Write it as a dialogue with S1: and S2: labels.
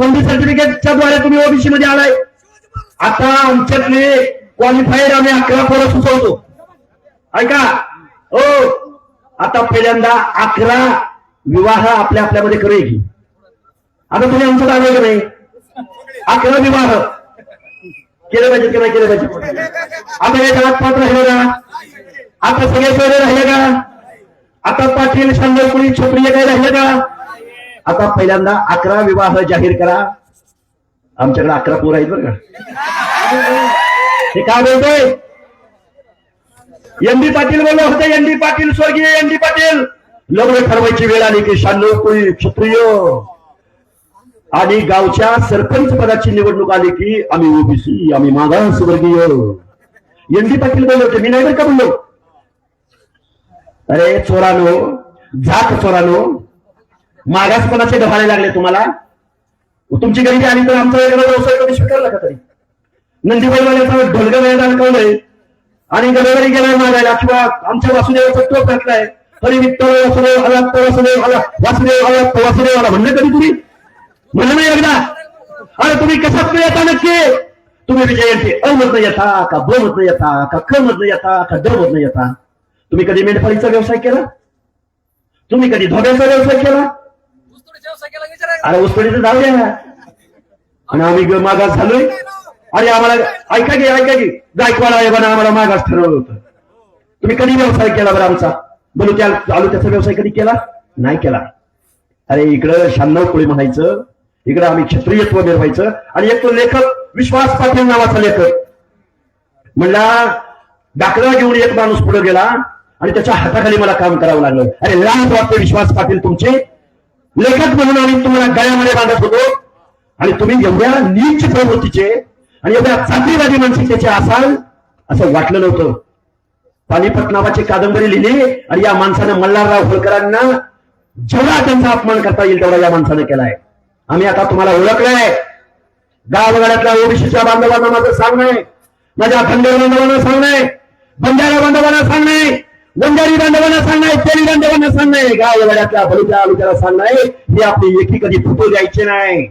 S1: तोंडी सर्टिफिकेटच्या द्वारे तुम्ही ओबीसी मध्ये आलाय? आता आमच्यातले क्वालिफाईड आम्ही अकरा पोरं सुचवतो. ऐका? हो. आता पहिल्यांदा अकरा विवाह आपल्या आपल्यामध्ये करूया की. आता तुम्ही आमचं दावे की नाही? अकरा विवाह. केले पाहिजे की नाही केले पाहिजे. आता हे हात पात्र राहिलं का? आता सगळे सोयरे राहिले का? आता पाटील शांडरपुरी छोपरी काय राहिले का? आता पहिल्यांदा अकरा विवाह जाहीर करा. आमच्याकडे अकरा पोर आहेत बरं का. हे काय बोलतोय? एन डी पाटील बोललो होते एन डी पाटील स्वर्गीय एन डी पाटील. लग्न ठरवायची वेळ आली की शांडरपुरी क्षत्रिय. आणि गावच्या सरपंच पदाची निवडणूक आली की आम्ही ओबीसी आम्ही मागास वर्गीय एम डी पाटील बोलले होते मी नाही बरं का बोललो? अरे चोरानो जात चोरानो मागासपणाचे ढवाळे लागले तुम्हाला? तुमची गरिबी आली तर आमचा वेगळा व्यवसाय कधी स्वीकारला का तरी? नंदीबाईवाल्याचा ढोलग वेळ अडकवलंय आणि गडबडी गेलाय मागायला किंवा आमच्या वासुदेवाचा टोप घातलाय? हरी विठ्ठल वासुदेव अलात्त वासुदेव आला वासुदेव अलात्त वासुदेव आला. म्हणलं कधी तुम्ही? म्हणलं नाही एकदा. अरे तुम्ही कशात येता नक्की? तुम्ही विजयांचे अ मधनं येता का ब मधनं येता का क मधनं येता का ड मधनं येता? तुम्ही कधी मेंढपाळीचा व्यवसाय केला? तुम्ही कधी धोब्याचा व्यवसाय केला? अरे उस्तडीचं जाऊ द्या आणि आम्ही ग- मागास झालोय. अरे आम्हाला ऐका की ऐका की. गायकवाड साहेबांना आम्हाला मागास ठरवलं होतं. तुम्ही कधी व्यवसाय केला बरं आमचा? बोलू त्या चालू त्याचा व्यवसाय कधी केला? नाही केला. अरे इकडं शहाण्णव कोळी म्हणायचं. इकडं आम्ही क्षत्रियत्व मिरवायचं. आणि एक तो लेखक विश्वास पाटील नावाचा लेखक. म्हणला दाखला घेऊन एक माणूस पुढे गेला आणि त्याच्या हाताखाली मला काम करावं लागलं. अरे लांब वाटते विश्वास पाटील तुमचे? लेखक म्हणून आम्ही तुम्हाला गळ्यामध्ये बांधत होतो. आणि तुम्ही एवढ्या नीच प्रवृत्तीचे आणि एवढ्या जातीवादी मानसिकतेचे असाल असं वाटलं नव्हतं. पानिपत नावाची कादंबरी लिहिली आणि या माणसानं मल्हारराव होळकरांना जेवढा त्यांचा अपमान करता येईल तेवढा या माणसानं केलाय. आम्ही आता तुम्हाला ओळखलंय. गावगाड्यातल्या ओबीसीच्या बांधवांना माझं सांगणं आहे. माझ्या खंडेर बांधवांना सांगणं आहे बंजारा बांधवांना सांगणं आहे वंजारी बांधवांना सांगणं आहे तेली बांधवांना सांगणं आहे गावगाड्यातल्या बलुच्या आलुच्याला सांगणं आहे? ही आपली एकी कधी फुटू द्यायची नाही.